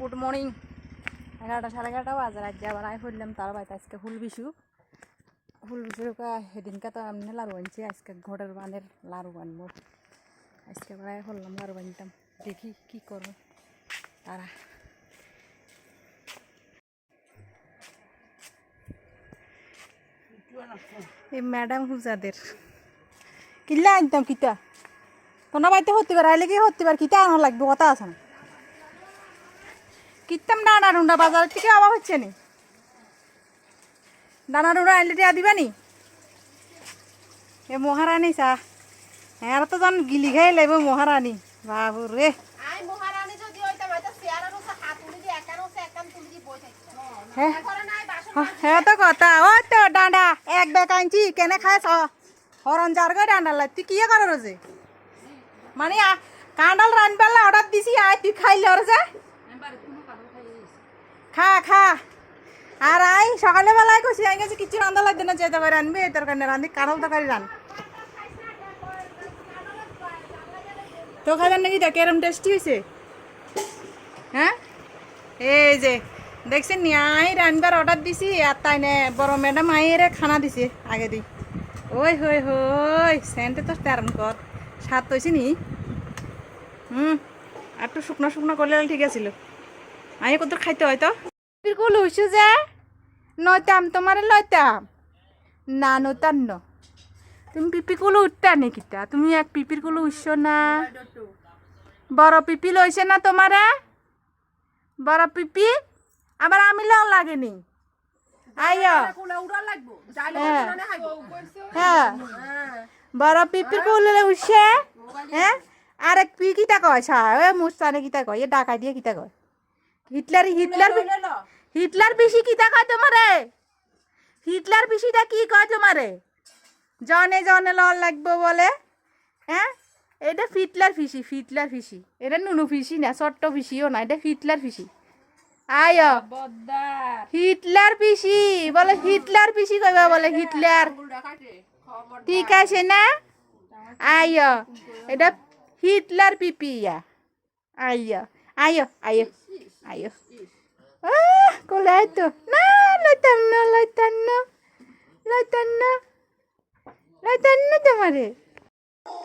Good morning এগারোটা সাড়ে এগারোটা বাজে, রাত আবার আয় করলাম তার বাড়িতে আজকে ফুল বিশু। ফুল বিশু সেদিনকে তো এমনি লাড়ু আনছি, আজকে ঘরের বানের লাড়ু বানবো আজকে আবার আয় করলাম লাড়ু বানতাম দেখি কি করব তারা। এই ম্যাডাম হুজাদের। কিল্লা আনতাম কিতা? তোমরা বাড়িতে হতে পারে, আইলে কি হতে পারে, কিতা আনা লাগবে, কথা আছে না। কিনতাম ডানা রুন্ডা বাজারের থেকে আবার হচ্ছে নি? ডানা রুন্ডা আনলে দিয়া দিবানি এ মহারানী চা। হ্যাঁ তো জন গিলি খাই লাইব মহারানী। বাবু রে হ্যাঁ।, হ্যাঁ, হ্যাঁ। তো কথা। ও তো ডান্ডা এক বেক আনছি কেনে খাইছ? হরণ যার গে ডান্ডা লাগ তুই কি করার যে মানে কাঁডাল রানবেলা অর্ডার দিছি আয় তুই খাইল যে। খা খা। আর আই সকালে বেলায় কইছি, আই গেছি কিছু রান্না লাগবে না যেতে পারে রানবি, এই তরকারি রান্ধি কাঁঠাল তরকারি রান। তো খাইবেন নাকি দেখ এরম টেস্টি হয়েছে হ্যাঁ? এই যে, দেখছেন আই রানবার অর্ডার দিছি, আর তাই নে, বড় ম্যাডাম আইরে খানা দিছে, আগে দি ওই, হই হই, সেন্টে তো তেরন কর, স্বাদ হয়েছে নি। হুম একটু শুকনো শুকনো করলে ঠিক আছিল। আই কত খাইতে হয়তো বিলকুল হইছো যে, নয়তাম, তোমারে লইতাম। না নতাম ন। তুমি পিপি কুলো উঠতা নি কিতা? তুমি এক পিপির কুলো উঠছো না। বড় পিপি লইছে না তোমারে? বড় পিপি? আবার আমি লাও লাগেনি। আইয়া। হ্যাঁ। হ্যাঁ। বড় পিপির কুলে উঠছে হ্যাঁ? আর এক পি কিতা কয় এ মুস্তানে কিতা কয়? এ ডাকাই দিয়ে কিতা কয়? হিটলার হিটলার হিটলার পিসি কিতা কয় তোমারে? হিটলার পিসিটা কি কয় তোমারে? জনে জনে লল লাগবো বলে হ্যাঁ? এটা ফিটলার ফিসি ফিটলার ফিসি এটা নুনু ফিসি না ছোট্ট ফিসিও না এটা ফিটলার ফিসি আয়। হিটলার পিসি বলে হিটলার পিসি কইবা বলে হিটলার। ঠিক আছে না? আয়। এটা হিটলার পিপি ইয়া আয় আয় আয়। Ayo. Ah, colato. na. latanna, latanna. Latanna. Latanna tamare.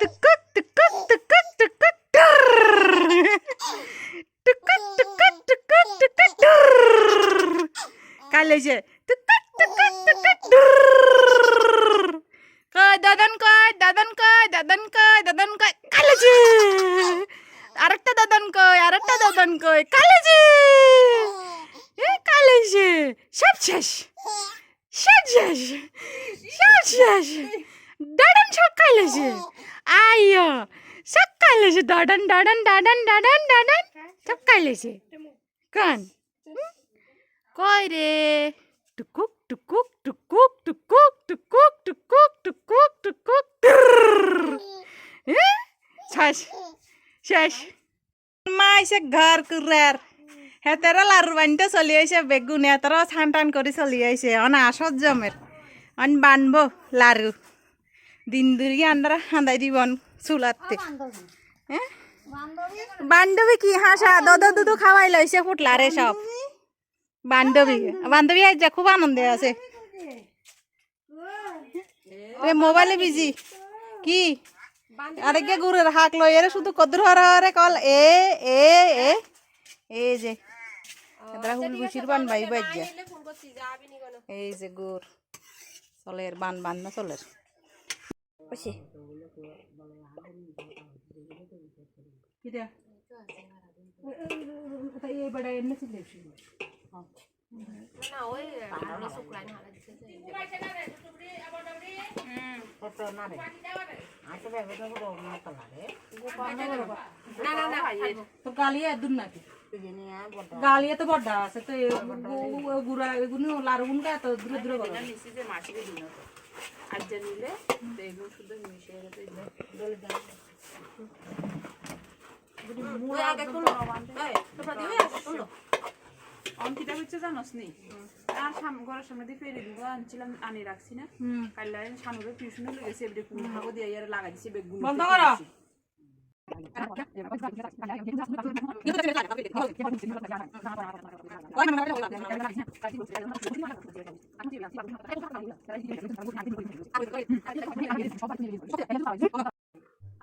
Tukuk, tukuk, tukuk, tukuk. Tukuk, tukuk, tukuk, tukuk. Kalau je শেষ সব শেষ দাদান সব কালে যে আইয়ো সব কালে যে দাদান দাদান দাদান দাদান দাদান সব কালে যে কান। কয় রে? টুকুক টুকুক টুকুক টুকুক টুকুক টুকুক টুকুক টুকুক। হ্যাঁ? শেষ। শেষ। মা এসে ঘর কুরার। হেতারা লারু বানিতে চলি আইছে বেগুন হেতারা ছান টান করে চলি আইছে অন আসত জমের অন বানবো লারু দিন দুর্গি আন্দারা হান্দাই দিবন চুলাতে। হ্যাঁ বান্ধবী কি হাসা দদ দুধু খাওয়াই লইছে ফুটলারে সব বান্ধবী বান্ধবী আজ খুব আনন্দে আছে। রে মোবাইলে বিজি। কি? আরেকে গুরের হাক লই এরে শুধু হরে কল। এ এ এ এ যে। Kadrahul bucir ban bayi baja. Ei segur. Soler ban ban na soler. Apa sih? Kita. Tapi ini pada enak sih lepas. Nah, oi, kalau suka ini halal. Hmm, foto nari. Aku pengen foto foto nari. Nana, nana, nana, nana, nana, nana, nana, nana, nana, গালিয়া তো বড় আছে তো গুড়া এগুলো লারু গুন কা তো দূরে দূরে তো। আর যা নিলে তো এগুলো শুধু মিশিয়ে গেছে ওই আগে তুলো এই তোমরা দিবে? আগে তুলো অঙ্কিতা হচ্ছে জানোস নি? আর ঘরের সামনে দিয়ে ফেরি দিব আনছিলাম আনি রাখছি না। কাল সানুরে টিউশনে লেগেছে এবারে কুল ভাগো দিয়ে লাগাই দিছে বেগুন বন্ধ করো।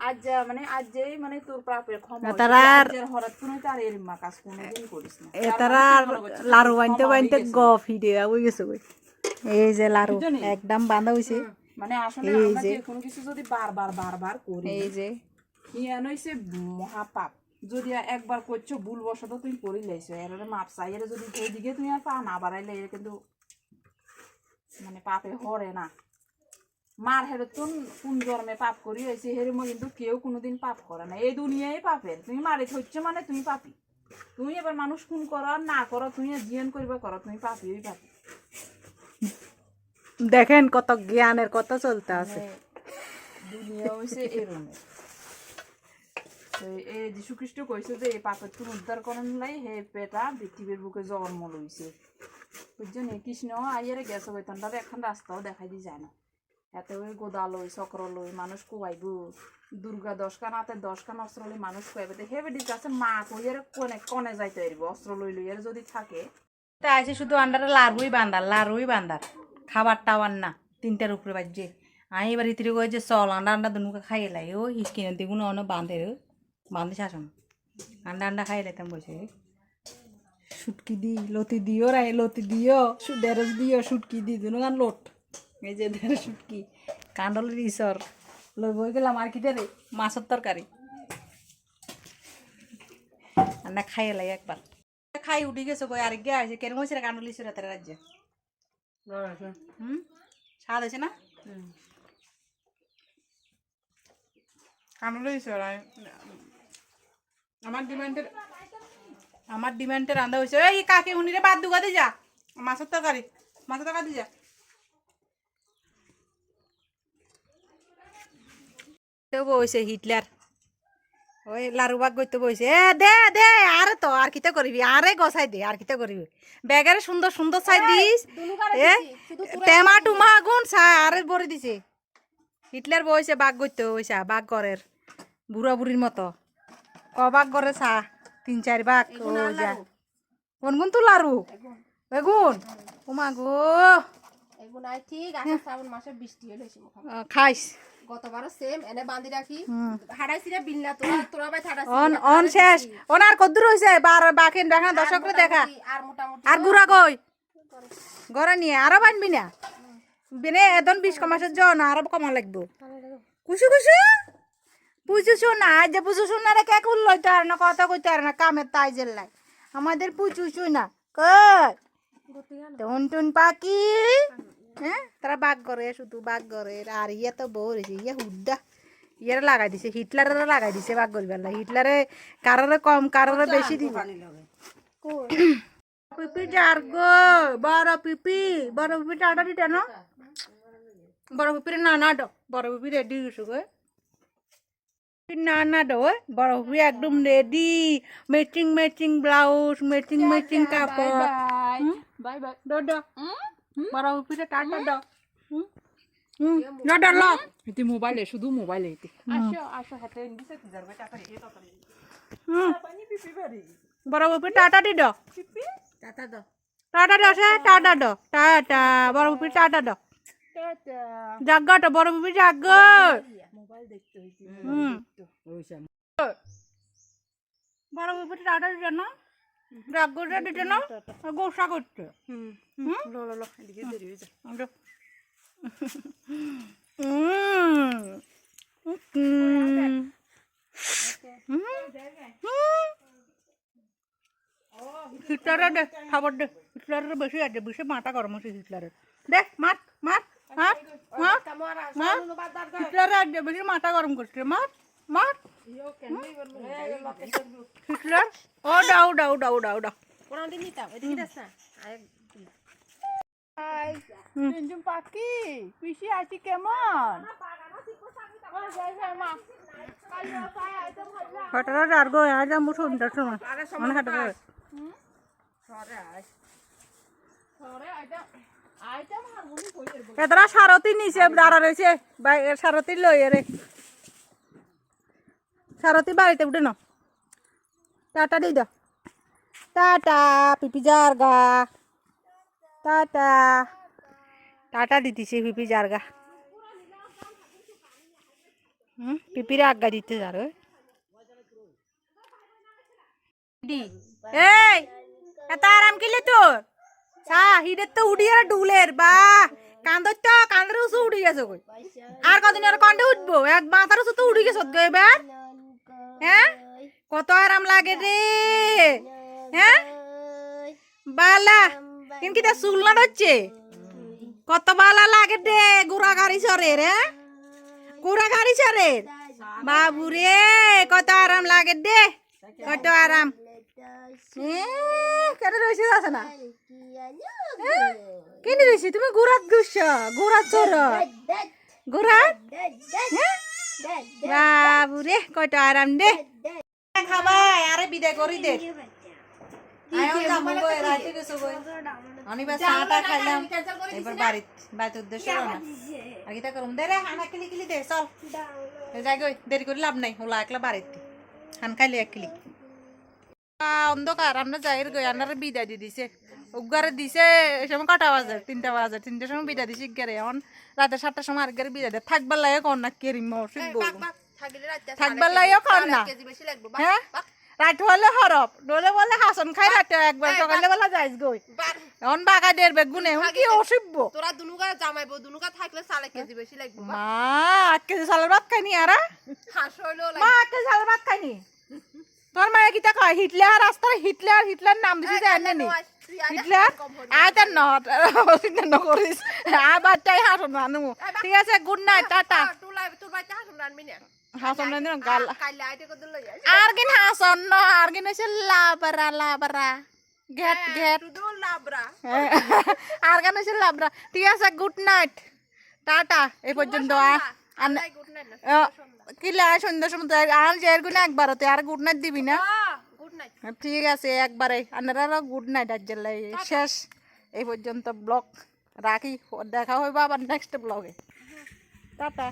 আজ মানে আজ যেই মানে তোর প্রাপের ক্ষমা তারা আর- হঠাৎ কোনো তার এর মা কাজ কোনোদিন করিস না। এ তারা আর লাড়ু বানতে বানতে গ ফিরে হয়ে গেছে কই? এই যে লাড়ু একদম বাঁধা হইছে। মানে আসলে এই আমরা যে। যে কোনো কিছু যদি বারবার বারবার করি এই যে। ইয়ান হইছে মহাপাপ। যদি একবার করছ ভুল বসত তুমি করি লাইছো। এর মাপ চাই। এর যদি ওইদিকে তুমি আর পা না বাড়াইলে এর কিন্তু মানে পাপে হরে না। মার হেরে তুন কোন জন্মে পাপ করি হয়েছে হেরে মো কিন্তু কেউ কোনোদিন পাপ করে না। এই দুনিয়ায় পাপের। তুমি মারে হচ্ছ মানে তুমি পাপি। তুমি এবার মানুষ খুন করো আর না করো তুমি জিয়ন করিবা করো তুমি পাপি ওই পাপি। দেখেন কত জ্ঞানের কথা চলতে আছে। মানে দুনিয়া হইছে এরমের এই যীশু খ্রিস্ট কইছে যে, এই পাপের উদ্ধার করেন লাই হে পেটা পৃথিবীর বুকে জন্ম লইছে বুঝছেন কৃষ্ণ আইয়ারে গেছে বৈতনটার এখন রাস্তাও দেখাই দি যায় না। এতে ওই গোদা লই চক্র লই মানুষ কুয়াইব দুর্গা দশখান হাতে দশখান অস্ত্র লই মানুষ কুয়াইবে হে বেটি কাছে মা কইয়ারে কনে কনে যাইতে পারব অস্ত্র লই লই এর যদি থাকে। তা আছে শুধু আন্ডারে লাড়ুই বান্দার লাড়ুই বান্দার খাবার টাবার না তিনটার উপরে বাজছে আমি এবার ইতিরে কই যে চল আন্ডা আন্ডা দুনুকে খাইয়ে লাই ও হিসকিনে দিগুন অন বাঁধে রে বাঁধে শাসন আন্ডা আন্ডা খাইয়ে লাইতাম বসে শুটকি দি লতি দিও রাই লতি দিও ঢেঁড়স দিও শুটকি দি দুনো গান লোট। এই যে ঢেঁড়স শুটকি কাণ্ডলের ঈশ্বর লই বই গেলাম আর কি রে মাছের তরকারি। আন্ডা খাইয়ে লাই একবার। খাই উঠি গেছে কই আর গে আছে কেন হয়েছে কাণ্ডলি সুরাতের রাজ্যে? হুম? স্বাদ আছে না? কামড় লইছে আমার ডিমান্ডের আমার ডিমান্ডে রান্না হয়েছে। এই কাকে উনিরে বাদ দুগা দি যা। মাছের তরকারি মাছের তরকারি দি যা তো বইছে হিটলার। ওই লারু বাগ করতে বইছে এ দে দে আরে তো আর কিতে করবি? আরে গসাই দে আর কিতে করবি? ব্যাগের সুন্দর সুন্দর চাই দিস। এ টেমা টুমা গুণ চা আরে বরে দিছে। হিটলার বইছে বাঘ করতে বইছে বাঘ ঘরের। বুড়া বুড়ির মতো। ক বাঘ করে চা তিন চার বাঘ। ও যা। কোন কোন তো লারু বেগুন ওমা গো। এগুলো নাই ঠিক আষাঢ় শ্রাবণ মাসে বৃষ্টি হলে এসে মুখ আহ, খাইস। গতবারও সেম এনে বান্ধি রাখি। হারাইছি রে বিল্লা তোরা তোরা ভাই হারাইছি অন অন শেষ। অন আর কদ্দুর হয়েছে বার বাকি দেখা দর্শক দেখা। আর মোটামুটি আর গুড়া কই? ঘরে। নিয়ে আরও বানবি না? বিনে এদন বিশ কমাসের জন আরও কমা লাগবো। কুসু কুসু পুজুসু না আজ যে পুজুসু না রে কে কুল লইতে আর না কথা কইতে আর না, কামের তাই জেল লাই আমাদের পুচুসু না কই? টুন টুন পাখি হ্যাঁ? তারা বাঘ করে শুধু বাঘ করে আর ইয়ে তো বউ রয়েছে ইয়ে হুদ্দা ইয়ের লাগাই দিছে হিটলারের লাগাই দিছে বাঘ করবার হিটলারে কারোরে কম, কারোরে বেশি দিবে। পিপি যার গো, বড় পিপি বড় পিপি টাটা দিতে না? বড় পিপির না না ড, বড় পিপি রেডি গেছো গো। না না ড বড় পিপি একদম ready matching matching blouse matching matching কাপড়। বাই বাই ড ড বড় টাটা ড ড ল এতে মোবাইলে শুধু মোবাইলে এতে। আসো আসো হাতে নিচে কি যাবে টাকা এ টাকা হুম, পানি পিপি বাড়ি। বড় পিপি টাটা দি ড পিপি? টাটা দাও টাটা ড সে টাটা। ড টাটা। বড় টাটা ড টাটা। জাগ্গট বড় পিপি জাগ্গ মোবাইল দেখতে হইছে। হুম। বড় পিপি টাটা দিতে না? জাগ্গটা দিতে না? গোসা করতে হুম লো লো লো এদিকে দেরি হয়ে যায় হিটলারের দে খাবার দে হিটলারের বেশি আছে বেশি মাথা গরম হচ্ছে হিটলারের। দে মার মার মার মার হিটলারের বেশি মাথা গরম করছে মার। মার। হিটলার? ও ডাউ ডাউ ডাউ ডাউ ডাউ কোনো দিন নিতাম এদিকে দেখ না আরেক তিনজন পাখি পিসি আছি কেমন হঠাৎ আর গো আজ আমি সন্ধ্যার সময় হাঁটা করে এতরা সারতি নিচে দাঁড়া রয়েছে। সারতি লই রে। সারথি বাড়িতে উঠে ন টাটা দিয়ে দাও। টাটা, পিপি জারগা। টাটা। টাটা দিতেছে পিপি জারগা। হুম, পিপিরে আজ্ঞা দিতে যার এই, এত আরাম কিলে তোর? সা হিডের তো উড়িয়ে ডুলের, বা। কান্দর তো কান্দের উঁচু উড়ি গেছে আর কদিন আর কন্ডে উঠবো? এক মাথার উঁচু তো উড়ি গেছে এবার? হ্যাঁ? কত আরাম লাগে রে। হ্যাঁ? বালা কিন্তু তা চুল না হচ্ছে কত বালা লাগে রে গুড়া গাড়ি সরে রে গুড়া গাড়ি সরে বাবু রে কত আরাম লাগে দে কত আরাম। কেন রয়েছে আছে না কেন রয়েছে তুমি গুড়াত গুস গুড়াত চোর। গুড়াত বাবু রে কত আরাম দে খাবাই আরে বিদায় করি দে দেরি করে লাভ নাই ওলা একলা বাড়িতে হান খাইলে এক অন্ধকার আমরা যাই গই আনারে বিদায় দিয়ে দিছে উগারে দিছে এই সময় কটা বাজে? তিনটা বাজে। তিনটার সময় বিদায় দিছে গেরে এখন রাতে সাতটার সময় আর গেরে বিদায় দেয়। থাকবার লাগে কর না কেরিম অসুখ থাকিলে থাকবার লাগে কর না। হ্যাঁ? রাত হলে হরপ নলে বলে হাসন খাই রাতে একবার সকালে বেলা যাইস গই। এখন বাগা দের বেগুনে এখন কি অসভ্য? তোরা দুনুকা জামাইবো দুনুকা থাকলে সালে কেজি বেশি লাগবে মা আট কেজি চালের ভাত খাইনি আর? হাঁস হইলেও মা আট কেজি চালের ভাত খাইনি? তোর মায়ে কিতা কয়? হিটলার রাস্তার হিটলার হিটলার নাম দিছি যে এনে নি হিটলার? আয় তার নট চিন্তা নকরিস আর বাচ্চাই হাসন আনু ঠিক আছে গুড নাইট টাটা। হাঁস রানবি না? হাসন না গাল। আর কিন হাসন ন আর কিন হইছে লাবরা লাবরা। Gate gate লাবরা। আর কেন হইছে লাবরা। ঠিক আছে গুড নাইট টাটা এই পর্যন্ত আ- সন্ধ্যার সময় আর একবারতে আর গুড নাইট দিবি না? ঠিক আছে একবারে। আপনারা গুড নাইট আর শেষ। এই পর্যন্ত ব্লগ রাখি। দেখা হইবা আবার নেক্সট ব্লগে টাটা।